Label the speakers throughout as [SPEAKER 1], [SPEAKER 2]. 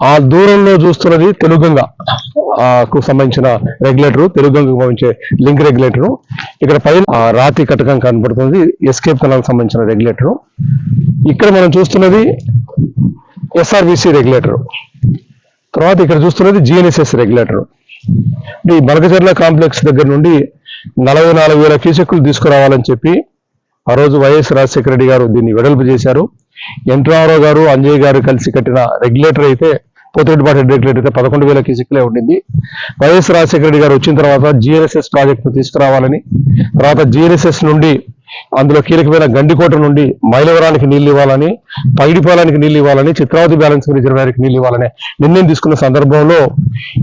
[SPEAKER 1] ఆ దూరంలో చూస్తున్నది తెలుగంగ. కు సంబంధించిన రెగ్యులేటర్ తెలుగంగకు సంబంధించే లింక్ రెగ్యులేటర్. ఇక్కడ పైన ఆ, రాతి కటకం కనబడుతుంది ఎస్కేప్ కనాల సంబంధించిన రెగ్యులేటర్. ఇక్కడ మనం చూస్తున్నది ఎస్ఆర్బిసి రెగ్యులేటర్. తర్వాత ఇక్కడ చూస్తున్నది జిఎన్ఎస్ఎస్ రెగ్యులేటర్. ఈ బలకచర్ల కాంప్లెక్స్ దగ్గర నుండి నలభై నాలుగు వేల క్యూసెక్కులు తీసుకురావాలని చెప్పి ఆ రోజు వైఎస్ రాజశేఖర రెడ్డి గారు దీన్ని వెడల్పు చేశారు. ఎన్ గారు అంజయ్ గారు కలిసి కట్టిన రెగ్యులేటర్ అయితే పోతిరెడ్డిపాటి రెగ్యులేటర్ అయితే పదకొండు వేల క్యూసెక్లే ఉండింది. వైఎస్ రాజశేఖర రెడ్డి గారు వచ్చిన తర్వాత జిఎన్ఎస్ఎస్ ప్రాజెక్టు తీసుకురావాలని తర్వాత జిఎన్ఎస్ఎస్ నుండి అందులో కీలకమైన గండికోట నుండి మైలవరానికి నీళ్ళు ఇవ్వాలని పైడిపాలానికి నీళ్ళు ఇవ్వాలని చిత్రావతి బ్యాలెన్స్ రిజర్వాయర్కి నీళ్ళు ఇవ్వాలని నిర్ణయం తీసుకున్న సందర్భంలో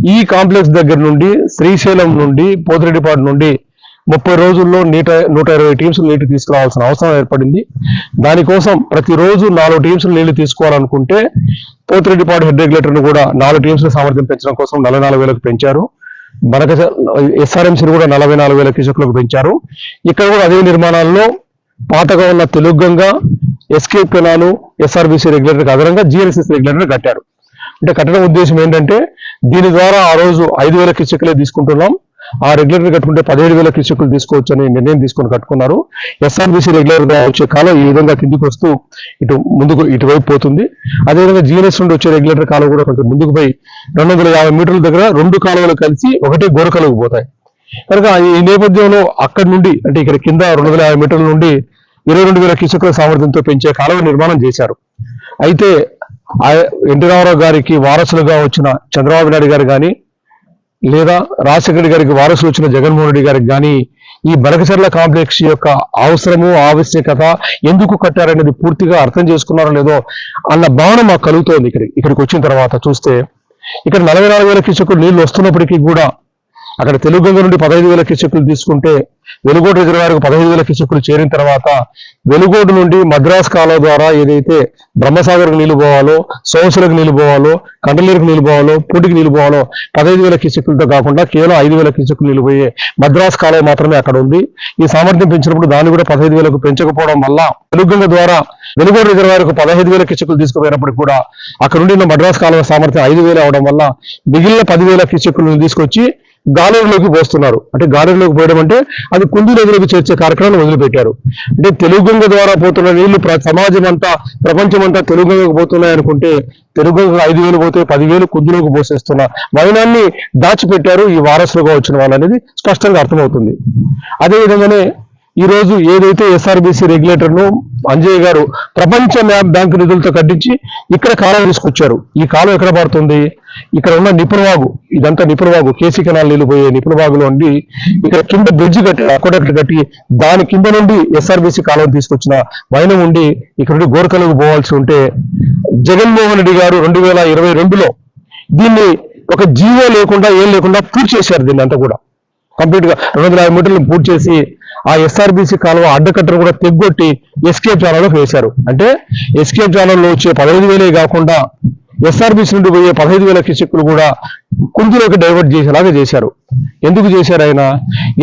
[SPEAKER 1] ఈ కాంప్లెక్స్ దగ్గర నుండి శ్రీశైలం నుండి పోతిరెడ్డిపాడు నుండి ముప్పై రోజుల్లో నీట నూట ఇరవై టీమ్స్ నీళ్ళు తీసుకురావాల్సిన అవసరం ఏర్పడింది. దానికోసం ప్రతిరోజు నాలుగు టీమ్స్ నీళ్ళు తీసుకోవాలనుకుంటే పోతిరెడ్డిపాడు హెడ్ రెగ్యులేటర్ను కూడా నాలుగు టీమ్స్ సామర్థ్యం పెంచడం కోసం నలభై నాలుగు వేలకు పెంచారు. మనక ఎస్ఆర్ఎంసీని కూడా నలభై నాలుగు వేల క్యూసెక్లకు పెంచారు. ఇక్కడ కూడా అదే నిర్మాణాల్లో పాతగా ఉన్న Telugu Ganga S K canal SRBC రెగ్యులేటర్కి అదనంగా జిఎన్ఎస్ఎస్ రెగ్యులేటర్ కట్టారు. అంటే కట్టడం ఉద్దేశం ఏంటంటే దీని ద్వారా ఆ రోజు ఐదు వేల క్యూసెక్లే తీసుకుంటున్నాం. ఆ రెగ్యులేటర్ కట్టుకుంటే పదిహేడు వేల క్యూసెక్లు తీసుకోవచ్చు అనే నిర్ణయం తీసుకొని కట్టుకున్నారు. ఎస్ఆర్బీసీ రెగ్యులేటర్గా వచ్చే కాలం ఈ విధంగా కిందికి వస్తూ ఇటు ముందుకు ఇటువైపు పోతుంది. అదేవిధంగా జిఎన్ఎస్ నుండి వచ్చే రెగ్యులేటర్ కాలం కూడా కొంచెం ముందుకు పోయి రెండు వందల యాభై మీటర్ల దగ్గర రెండు కాలువలు కలిసి ఒకటే గోరకలకు పోతాయి. కనుక ఈ నేపథ్యంలో అక్కడి నుండి అంటే ఇక్కడ కింద రెండు వందల యాభై మీటర్ల నుండి ఇరవై రెండు వేల కిసుకుల సామర్థ్యంతో పెంచే కాలువ నిర్మాణం చేశారు. అయితే ఆ- ఎన్టీ రామారావు గారికి వారసులుగా వచ్చిన చంద్రబాబు నాయుడు గారు కానీ లేదా రాజశేఖర గారికి వారసులు వచ్చిన జగన్మోహన్ రెడ్డి గారికి కానీ ఈ బలకచర్ల కాంప్లెక్స్ యొక్క అవసరము ఆవశ్యకత ఎందుకు కట్టారనేది పూర్తిగా అర్థం చేసుకున్నారో లేదో అన్న భావన మాకు కలుగుతోంది ఇక్కడ ఇక్కడికి వచ్చిన తర్వాత చూస్తే ఇక్కడ నలభై నాలుగు వేల కిచకులు నీళ్ళు వస్తున్నప్పటికీ కూడా అక్కడ తెలుగంగ నుండి పదహైదు వేల కిచకులు తీసుకుంటే వెలుగోడు రిజర్వాయర్కు పదహైదు వేల కిచకులు చేరిన తర్వాత వెలుగోడు నుండి మద్రాస్ కాలువ ద్వారా ఏదైతే బ్రహ్మసాగర్కు నీళ్ళు పోవాలో సోమసులకు నీళ్ళు పోవాలో కండలీరుకు నీళ్ళు పోవాలో పూటికి నీళ్ళు పోవాలో పదహైదు వేల కిచకులతో కాకుండా కేవలం ఐదు వేల కిచకులు నీళ్ళు పోయే మద్రాస్ కాలువ మాత్రమే అక్కడ ఉంది. ఈ సామర్థ్యం పెంచినప్పుడు దాన్ని కూడా పదహైదు వేలకు పెంచకపోవడం వల్ల వెలుగంగ ద్వారా వెలుగోడు రిజర్వాయర్కు పదహైదు వేల కిచకులు తీసుకుపోయినప్పుడు కూడా అక్కడ నుండి ఉన్న మద్రాస్ కాలువ సామర్థ్యం ఐదు వేలు అవడం వల్ల మిగిలిన పదివేల కిచకులను తీసుకొచ్చి గాలేరులోకి పోస్తున్నారు. అంటే గాలేరులోకి పోయడం అంటే అది కుందు నదిలోకి చేర్చే కార్యక్రమాన్ని వదిలిపెట్టారు అంటే తెలుగు గంగ ద్వారా పోతున్న నీళ్ళు ప్ర- సమాజం అంతా ప్రపంచం అంతా తెలుగుగంగకు పోతున్నాయి అనుకుంటే తెలుగుగంగ ఐదు వేలు పోతే పదివేలు కుందులోకి పోసేస్తున్న వైనాన్ని దాచిపెట్టారు ఈ వారసులుగా వచ్చిన వాళ్ళు అనేది స్పష్టంగా అర్థమవుతుంది. అదే విధంగానే ఈ రోజు ఏదైతే ఎస్ఆర్బిసి రెగ్యులేటర్ను అంజయ్య గారు ప్రపంచ మ్యాప్ బ్యాంకు నిధులతో కట్టించి ఇక్కడ కాలం తీసుకొచ్చారు. ఈ కాలం ఎక్కడ పడుతుంది ఇక్కడ ఉన్న నిపుణవాగు ఇదంతా నిపుణవాగు కేసీ కెనాల్ నీళ్ళు పోయే నిపుణవాగులో ఉండి ఇక్కడ కింద బ్రిడ్జ్ కట్టి అక్కడ కట్టి దాని కింద నుండి ఎస్ఆర్బిసి కాలువ తీసుకొచ్చిన వైనం ఉండి ఇక్కడ నుండి గోరకలకు పోవాల్సి ఉంటే జగన్మోహన్ రెడ్డి గారు రెండు వేల ఇరవై రెండులో దీన్ని ఒక జీవో లేకుండా ఏం లేకుండా పూర్తి చేశారు దీన్ని అంతా కూడా. కంప్లీట్గా రెండు వందల యాభై మీటర్లు పూర్తి చేసి ఆ ఎస్ఆర్బిసి కాలువ అడ్డకట్టను కూడా తెగ్గొట్టి ఎస్కేప్ ఛానల్లోకి వేశారు. అంటే ఎస్కేప్ ఛానల్లో వచ్చే పదహైదు వేలే కాకుండా ఎస్ఆర్బిసి నుండి పోయే పదహైదు వేల కిచెక్కులు కూడా కుందులోకి డైవర్ట్ చేసేలాగా చేశారు. ఎందుకు చేశారు ఆయన?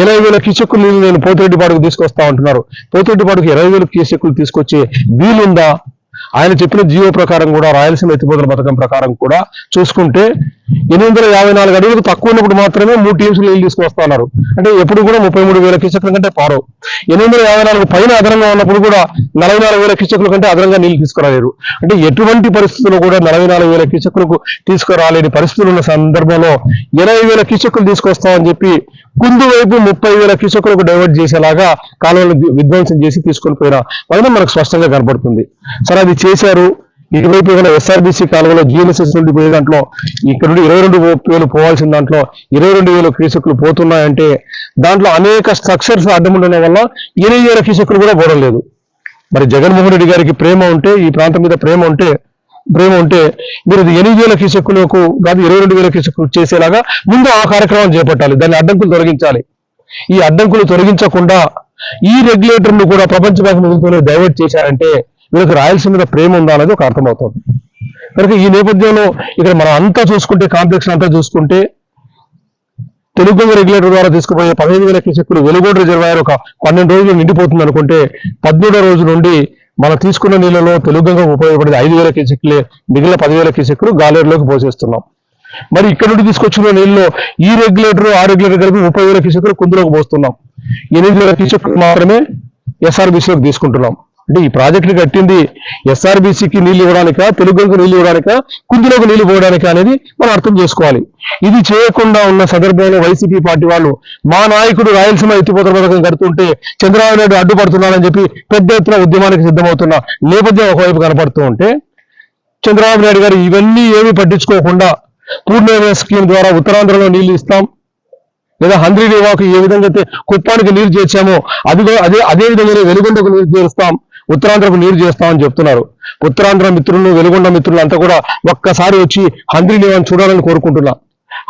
[SPEAKER 1] ఇరవై వేల కిచెక్కులు నేను పోతిరెడ్డిపాడుకు తీసుకొస్తా ఉంటున్నారు పోతిరెడ్డిపాడుకు ఇరవై వేల కిచెక్కులు తీసుకొచ్చే వీలుందా? ఆయన చెప్పిన జీవో ప్రకారం కూడా రాయలసీమ ఎత్తిపోతల పథకం ప్రకారం కూడా చూసుకుంటే ఎనిమిది వందల యాభై నాలుగు అడుగులకు తక్కువ ఉన్నప్పుడు మాత్రమే మూడు టీమ్స్ నీళ్ళు తీసుకొస్తా ఉన్నారు అంటే ఎప్పుడు కూడా ముప్పై మూడు వేల కిచకుల కంటే పారవు ఎనిమిది వందల యాభై నాలుగు పైన అదనంగా ఉన్నప్పుడు కూడా నలభై నాలుగు వేల కిచకుల కంటే అదనంగా నీళ్ళు తీసుకురాలేరు. అంటే ఎటువంటి పరిస్థితుల్లో కూడా నలభై నాలుగు వేల కిచకులకు తీసుకురాలేని పరిస్థితులు ఉన్న సందర్భంలో ఇరవై వేల కిచకులు తీసుకొస్తామని చెప్పి కుందు వైపు ముప్పై వేల కిచకులకు డైవర్ట్ చేసేలాగా కాలువలు విధ్వంసం చేసి తీసుకొని పోయిన వలన మనకు స్పష్టంగా కనబడుతుంది సరే అది చేశారు. ఇటువైపు ఏమైనా ఎస్ఆర్బీసీ కాలువలో జిఎన్ఎస్ఎస్ నుండి పోయే దాంట్లో ఇక్కడ నుండి ఇరవై రెండు వేలు పోవాల్సిన దాంట్లో ఇరవై రెండు వేల కీసకులు పోతున్నాయంటే దాంట్లో అనేక స్ట్రక్చర్స్ అడ్డం ఉండడం వల్ల ఇరవై వేల కీసకులు కూడా పోవడం లేదు. మరి జగన్మోహన్ రెడ్డి గారికి ప్రేమ ఉంటే ఈ ప్రాంతం మీద ప్రేమ ఉంటే ప్రేమ ఉంటే మీరు ఇది ఎనిమిది వేల కిసక్కులకు కాదు ఇరవై రెండు వేల కిసక్కులు చేసేలాగా ముందు ఆ కార్యక్రమం చేపట్టాలి. దాన్ని అడ్డంకులు తొలగించాలి. ఈ అడ్డంకులు తొలగించకుండా ఈ రెగ్యులేటర్ను కూడా ప్రపంచ బ్యాంకు నిధులతోనే డైవర్ట్ చేశారంటే వీళ్ళకి రాయలసీమ మీద ప్రేమ ఉందా అనేది ఒక అర్థమవుతుంది. కనుక ఈ నేపథ్యంలో ఇక్కడ మనం అంతా చూసుకుంటే కాంప్లెక్స్ అంతా చూసుకుంటే తెలుగు రెగ్యులేటర్ ద్వారా తీసుకుపోయే పదిహేను వేల క్యూసెక్కులు వెలుగోడు రిజర్వాయర్ ఒక పన్నెండు రోజులు నిండిపోతుంది అనుకుంటే పద్మూడో రోజు నుండి మనం తీసుకున్న నీళ్ళలో తెలుగుగా ఉపయోగపడేది ఐదు వేల క్యూసెక్లే మిగిలిన పదివేల క్యూసెక్లు గాలేరులోకి పోసేస్తున్నాం. మరి ఇక్కడ నుండి తీసుకొచ్చిన నీళ్ళలో ఈ రెగ్యులేటర్ ఆ రెగ్యులేటర్ కలిపి ముప్పై వేల క్యూసెక్లు కుందులోకి పోస్తున్నాం. ఎనిమిది వేల క్యూసెక్లు మాత్రమే ఎస్ఆర్బీసీలోకి తీసుకుంటున్నాం. అంటే ఈ ప్రాజెక్టులు కట్టింది ఎస్ఆర్బీసీకి నీళ్ళు ఇవ్వడానిక తెలుగుకు నీళ్ళు ఇవ్వడానిక కుందులోకి నీళ్ళు పోవడానిక అనేది మనం అర్థం చేసుకోవాలి. ఇది చేయకుండా ఉన్న సందర్భంలో వైసీపీ పార్టీ వాళ్ళు మా నాయకుడు రాయలసీమ ఎత్తిపోతల పథకం కడుతుంటే చంద్రబాబు నాయుడు అడ్డుపడుతున్నాడని చెప్పి పెద్ద ఎత్తున ఉద్యమానికి సిద్ధమవుతున్న నేపథ్యం ఒకవైపు కనపడుతూ ఉంటే చంద్రబాబు నాయుడు గారు ఇవన్నీ ఏమీ పట్టించుకోకుండా పూర్ణ స్కీమ్ ద్వారా ఉత్తరాంధ్రలో నీళ్ళు ఇస్తాం. లేదా హంద్రీ నివాకు ఏ విధంగా అయితే కుప్పానికి నీరు చేర్చామో అది అదే అదే విధంగానే వెలుగొండకు నీరు చేరుస్తాం. ఉత్తరాంధ్రకు నీరు చేస్తామని చెప్తున్నారు. ఉత్తరాంధ్ర మిత్రులు వెలుగొండ మిత్రులు అంతా కూడా ఒక్కసారి వచ్చి హంద్రి నీవాన్ని చూడాలని కోరుకుంటున్నా.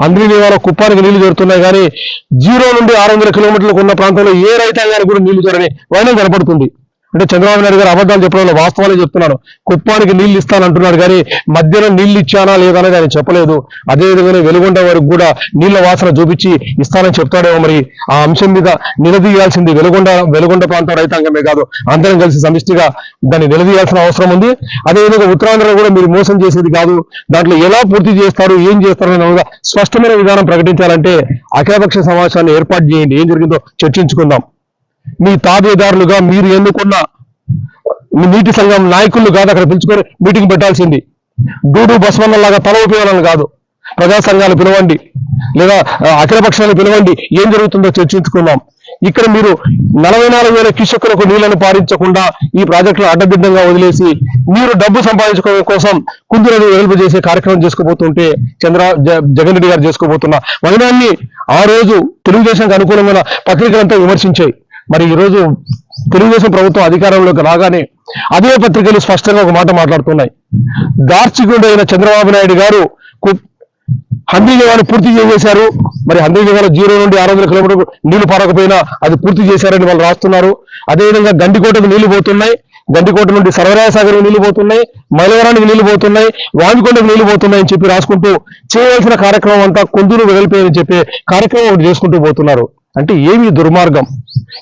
[SPEAKER 1] హంద్రి నివాలో కుప్పానికి నీళ్ళు చేరుతున్నాయి కానీ జీరో నుండి ఆరు వందల కిలోమీటర్లకు ఉన్న ప్రాంతంలో ఏ రైతాంగానికి కూడా నీళ్ళు చేరని వైనం కనపడుతుంది. అంటే చంద్రబాబు నాయుడు గారు అబద్ధాలు చెప్పడంలో వాస్తవాలే చెప్తున్నాను. కుప్పానికి నీళ్ళు ఇస్తానంటున్నాడు కానీ మధ్యలో నీళ్ళు ఇచ్చానా లేదా అనేది ఆయన చెప్పలేదు. అదేవిధంగానే వెలుగొండ వరకు కూడా నీళ్ళ వాసన చూపించి ఇస్తానని చెప్తాడేమో మరి. ఆ అంశం మీద నిలదీయాల్సింది వెలుగొండ వెలుగొండ ప్రాంతం రైతాంగమే కాదు అందరం కలిసి సమిష్టిగా దాన్ని నిలదీయాల్సిన అవసరం ఉంది. అదేవిధంగా ఉత్తరాంధ్ర కూడా మీరు మోసం చేసేది కాదు. దాంట్లో ఎలా పూర్తి చేస్తారు ఏం చేస్తారు అనే స్పష్టమైన విధానం ప్రకటించాలంటే అఖిలపక్ష సమావేశాన్ని ఏర్పాటు చేయండి. ఏం జరిగిందో చర్చించుకుందాం. మీ తాబేదారులుగా మీరు ఎన్నుకున్న నీటి సంఘం నాయకులు కాదు అక్కడ పిలుచుకొని మీటింగ్ పెట్టాల్సింది. డూడు బస్మన్నలాగా తల ఉపయోగాలను కాదు. ప్రజా సంఘాలు పిలవండి. లేదా అఖిలపక్షాలు పిలవండి. ఏం జరుగుతుందో చర్చించుకుందాం. ఇక్కడ మీరు నలభై నాలుగు వేల కిషకులకు నీళ్ళను పారించకుండా ఈ ప్రాజెక్టులు అడ్డబిడ్డంగా వదిలేసి మీరు డబ్బు సంపాదించుకోవడం కోసం కుందులను వెలుపు చేసే కార్యక్రమం చేసుకోబోతుంటే చంద్ర జ- జగన్ రెడ్డి గారు చేసుకోబోతున్న వైనాన్ని ఆ రోజు తెలుగుదేశానికి అనుకూలమైన పత్రికలంతా విమర్శించాయి. మరి ఈ రోజు తెలుగుదేశం ప్రభుత్వం అధికారంలోకి రాగానే అదే పత్రికలు స్పష్టంగా ఒక మాట మాట్లాడుతున్నాయి. దార్చికుడైన చంద్రబాబు నాయుడు గారు కు- హందీ నివారణ పూర్తి చేసేశారు. మరి హందీ నివారణ జీరో నుండి ఆరు వందల కిలోమీటర్లు నీళ్ళు పారకపోయినా అది పూర్తి చేశారని వాళ్ళు రాస్తున్నారు. అదేవిధంగా గండికోటకు నీళ్ళు పోతున్నాయి. గండికోట నుండి సర్వరాయసాగర్ నీళ్ళు పోతున్నాయి. మైలవరానికి నీళ్ళు పోతున్నాయి. వామికొండకు నీళ్ళు పోతున్నాయి అని చెప్పి రాసుకుంటూ చేయవలసిన కార్యక్రమం అంతా కొందరు వెలిపోయని చెప్పి కార్యక్రమం ఒకటి చేసుకుంటూ పోతున్నారు. అంటే ఏమి దుర్మార్గం.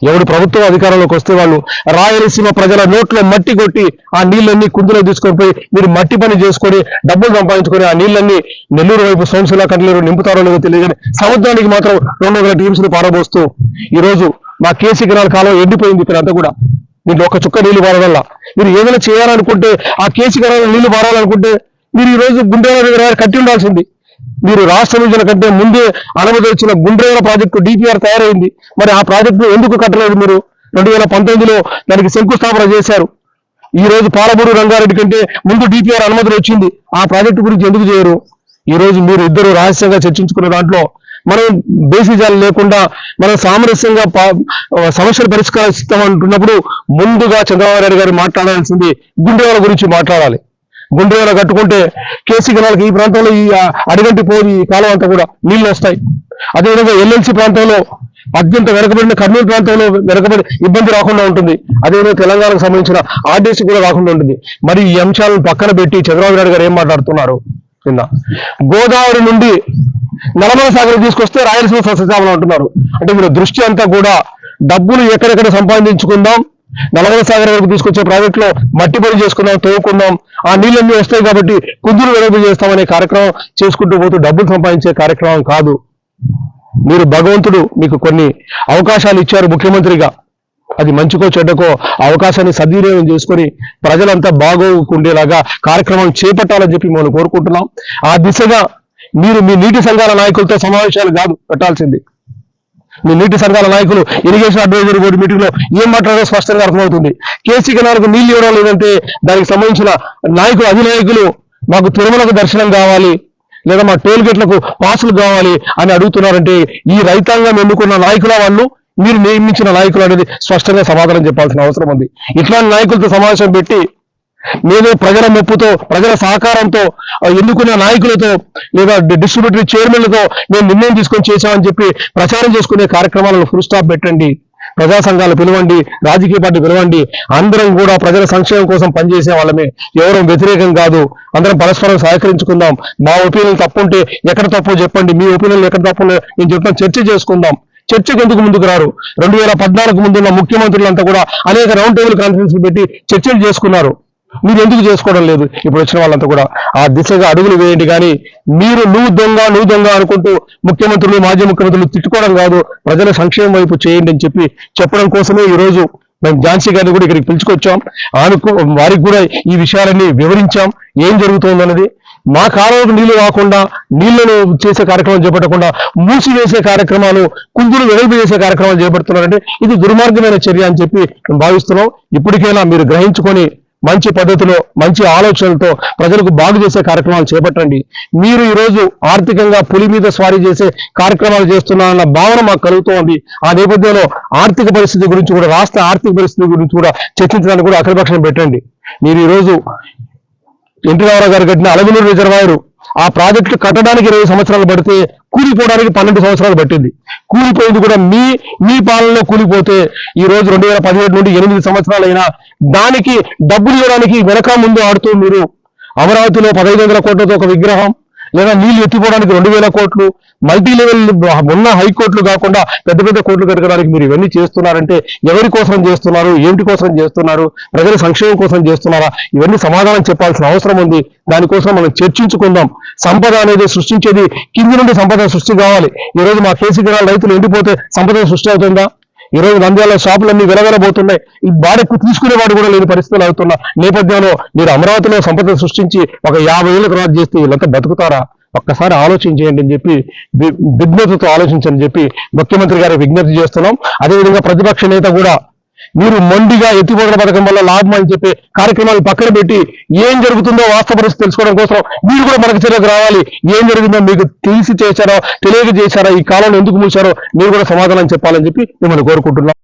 [SPEAKER 1] ఎవడు ప్రభుత్వ అధికారంలోకి వస్తే వాళ్ళు రాయలసీమ ప్రజల నోట్లో మట్టి కొట్టి ఆ నీళ్ళన్నీ కుందులో తీసుకొని పోయి మీరు మట్టి పని చేసుకొని డబ్బులు సంపాదించుకొని ఆ నీళ్ళన్నీ నెల్లూరు వైపు సోమశిల కట్లేరు నింపుతారో లేదో తెలియదు సముద్రానికి మాత్రం రెండు వందల టీమ్స్ను పారబోస్తూ ఈరోజు మా కేసీ కెనాల్ కాలం ఎండిపోయింది ఇక్కడ అంతా కూడా. మీరు ఒక చుక్క నీళ్ళు పారవల్ల. మీరు ఏదైనా చేయాలనుకుంటే ఆ కేసీ కెనాల్ నీళ్ళు పారాలనుకుంటే మీరు ఈరోజు గుండెల కట్టి ఉండాల్సింది. మీరు రాష్ట్ర విభజన కంటే ముందే అనుమతి వచ్చిన గుండ్రేల ప్రాజెక్టు డిపిఆర్ తయారైంది. మరి ఆ ప్రాజెక్టు ఎందుకు కట్టలేదు మీరు? రెండు వేల పంతొమ్మిదిలో దానికి శంకుస్థాపన చేశారు. ఈ రోజు పాలమూరు రంగారెడ్డి కంటే ముందు డిపిఆర్ అనుమతులు వచ్చింది. ఆ ప్రాజెక్టు గురించి ఎందుకు చేయరు? ఈ రోజు మీరు ఇద్దరు రహస్యంగా చర్చించుకున్న దాంట్లో మనం బేసిజాలు లేకుండా మనం సామరస్యంగా సమస్యలు పరిష్కరిస్తామంటున్నప్పుడు ముందుగా చంద్రబాబు నాయుడు గారు మాట్లాడాల్సింది గుండెల గురించి మాట్లాడాలి. గుండ్రేల కట్టుకుంటే కేసీ కెనాల్కి ఈ ప్రాంతంలో ఈ అడిగంటి పోయి ఈ కాలం అంతా కూడా నీళ్ళు వస్తాయి. అదేవిధంగా ఎల్ఎల్సి ప్రాంతంలో అత్యంత వెనకబడిన కర్నూలు ప్రాంతంలో వెనకబడి ఇబ్బంది రాకుండా ఉంటుంది. అదేవిధంగా తెలంగాణకు సంబంధించిన ఆర్డీసీ కూడా రాకుండా ఉంటుంది. మరి ఈ అంశాలను పక్కన పెట్టి చంద్రబాబు నాయుడు గారు ఏం మాట్లాడుతున్నారు? కింద గోదావరి నుండి నలమల సాగర్ తీసుకొస్తే రాయలసీమ సస్యశ్యామలం అంటున్నారు. అంటే మీరు దృష్టి అంతా కూడా డబ్బులు ఎక్కడెక్కడ సంపాదించుకుందాం నలగల సాగర్ వరకు తీసుకొచ్చే ప్రాజెక్ట్లో మట్టి పని చేసుకుందాం తవ్వుకుందాం ఆ నీళ్ళన్నీ వస్తాయి కాబట్టి కుదురు వెలుపు చేస్తామనే కార్యక్రమం చేసుకుంటూ పోతూ డబ్బులు సంపాదించే కార్యక్రమం కాదు. మీరు భగవంతుడు మీకు కొన్ని అవకాశాలు ఇచ్చారు ముఖ్యమంత్రిగా. అది మంచికో చెడ్డకో అవకాశాన్ని సద్వినియోగం చేసుకొని ప్రజలంతా బాగోకుండేలాగా కార్యక్రమం చేపట్టాలని చెప్పి మనం కోరుకుంటున్నాం. ఆ దిశగా మీరు మీ నీటి సంఘాల నాయకులతో సమావేశాలు కాదు పెట్టాల్సింది. మీ నీటి సంఘాల నాయకులు ఇరిగేషన్ అడ్వైజరీ బోర్డు మీటింగ్లో ఏం మాట్లాడారో స్పష్టంగా అర్థమవుతుంది. కేసీ కెనాల్కు నీళ్ళు ఇవ్వడం లేదంటే దానికి సంబంధించిన నాయకులు అధినాయకులు మాకు తిరుమలకు దర్శనం కావాలి లేదా మా టోల్ గేట్లకు పాసులు కావాలి అని అడుగుతున్నారంటే ఈ రైతాంగం ఎన్నుకున్న నాయకుల వాళ్ళు మీరు నియమించిన నాయకులు అనేది స్పష్టంగా సమాధానం చెప్పాల్సిన అవసరం ఉంది. ఇట్లాంటి నాయకులతో సమావేశం పెట్టి నేను ప్రజల మెప్పుతో ప్రజల సహకారంతో ఎన్నుకున్న నాయకులతో లేదా డిస్ట్రిబ్యూటరీ చైర్మన్లతో మేము నిర్ణయం తీసుకొని చేశామని చెప్పి ప్రచారం చేసుకునే కార్యక్రమాలను ఫుల్ స్టాప్ పెట్టండి. ప్రజా సంఘాలు పిలవండి రాజకీయ పార్టీ పిలవండి. అందరం కూడా ప్రజల సంక్షేమం కోసం పనిచేసే వాళ్ళమే. ఎవరం వ్యతిరేకం కాదు. అందరం పరస్పరం సహకరించుకుందాం. మా ఒపీనియన్ తప్పు ఉంటే ఎక్కడ తప్పు చెప్పండి. మీ ఒపీనియన్ ఎక్కడ తప్పు నేను చెప్తాను. చర్చ చేసుకుందాం. చర్చకు ఎందుకు ముందుకు రారు? రెండు వేల పద్నాలుగు ముందున్న ముఖ్యమంత్రులంతా కూడా అనేక రౌండ్ టేబుల్ కాన్ఫరెన్స్లు పెట్టి చర్చలు చేసుకున్నారు. మీరు ఎందుకు చేసుకోవడం లేదు? ఇప్పుడు వచ్చిన వాళ్ళంతా కూడా ఆ దిశగా అడుగులు వేయండి కానీ మీరు నువ్వు దొంగ నువ్వు దొంగ అనుకుంటూ ముఖ్యమంత్రులు మాజీ ముఖ్యమంత్రులు తిట్టుకోవడం కాదు. ప్రజల సంక్షేమం వైపు చేయండి అని చెప్పి చెప్పడం కోసమే ఈ రోజు మేము ఝాన్సీ గారిని కూడా ఇక్కడికి పిలుచుకొచ్చాం. ఆనుకు వారికి కూడా ఈ విషయాలన్నీ వివరించాం. ఏం జరుగుతుందన్నది మా కాలువకు నీళ్ళు కాకుండా నీళ్ళను చేసే కార్యక్రమం చేపట్టకుండా మూసివేసే కార్యక్రమాలు కుందులు వెలుపు చేసే కార్యక్రమాలు చేపడుతున్నారంటే ఇది దుర్మార్గమైన చర్య అని చెప్పి మేము భావిస్తున్నాం. ఇప్పటికైనా మీరు గ్రహించుకొని మంచి పద్ధతిలో మంచి ఆలోచనలతో ప్రజలకు బాగు చేసే కార్యక్రమాలు చేపట్టండి. మీరు ఈరోజు ఆర్థికంగా పులి మీద స్వారీ చేసే కార్యక్రమాలు చేస్తున్నారన్న భావన మాకు కలుగుతోంది ఆ నేపథ్యంలో ఆర్థిక పరిస్థితి గురించి కూడా రాష్ట్ర ఆర్థిక పరిస్థితి గురించి కూడా చర్చించడానికి కూడా అఖిలపక్షం పెట్టండి. మీరు ఈరోజు ఎన్టీ రామారావు గారు కట్టిన అలగనూరు రిజర్వాయరు ఆ ప్రాజెక్టు కట్టడానికి ఇరవై సంవత్సరాలు పడితే కూలిపోవడానికి పన్నెండు సంవత్సరాలు పట్టింది. కూలిపోయింది కూడా మీ మీ పాలనలో కూలిపోతే ఈ రోజు రెండు వేల పదిహేడు నుండి ఎనిమిది సంవత్సరాలైనా దానికి డబ్బులు ఇవ్వడానికి వెనక ముందు ఆడుతూ మీరు అమరావతిలో పదహైదు వందల కోట్లతో ఒక విగ్రహం లేదా నీళ్ళు ఎత్తిపోవడానికి రెండు వేల కోట్లు మల్టీ లెవెల్ ఉన్న హైకోర్టులు కాకుండా పెద్ద పెద్ద కోర్టులు కట్టడానికి మీరు ఇవన్నీ చేస్తున్నారంటే ఎవరి కోసం చేస్తున్నారు ఏమిటి కోసం చేస్తున్నారు ప్రజల సంక్షేమం కోసం చేస్తున్నారా ఇవన్నీ సమాధానం చెప్పాల్సిన అవసరం ఉంది. దానికోసం మనం చర్చించుకుందాం. సంపద అనేది సృష్టించేది కింది నుండి సంపద సృష్టి కావాలి. ఈ రోజు మా కేసీ రైతులు ఎండిపోతే సంపద సృష్టి అవుతుందా? ఇరవై రోజు నంద్యాల షాపులన్నీ వెలవెలబోతున్నాయి ఈ బాడెక్కు తీసుకునేవాడు కూడా లేని పరిస్థితులు అవుతున్న నేపథ్యంలో మీరు అమరావతిలో సంపద సృష్టించి ఒక యాభై ఏళ్ళ తర్వాత చేస్తే వీళ్ళంతా బతుకుతారా? ఒక్కసారి ఆలోచించేయండి అని చెప్పి వి- ఆలోచించని చెప్పి ముఖ్యమంత్రి గారి విజ్ఞప్తి చేస్తున్నాం. అదేవిధంగా ప్రతిపక్ష నేత కూడా మీరు మొండిగా ఎత్తిపోతల పథకం వల్ల లాభం అని చెప్పి కార్యక్రమాలు పక్కన పెట్టి ఏం జరుగుతుందో వాస్తవ పరిస్థితి తెలుసుకోవడం కోసం మీరు కూడా మనకు చర్యకు రావాలి. ఏం జరిగిందో మీకు తెలిసి చేశారో తెలియక చేశారో ఈ కాలంలో ఎందుకు మూసారో మీరు కూడా సమాధానం చెప్పాలని చెప్పి మిమ్మల్ని కోరుకుంటున్నాం.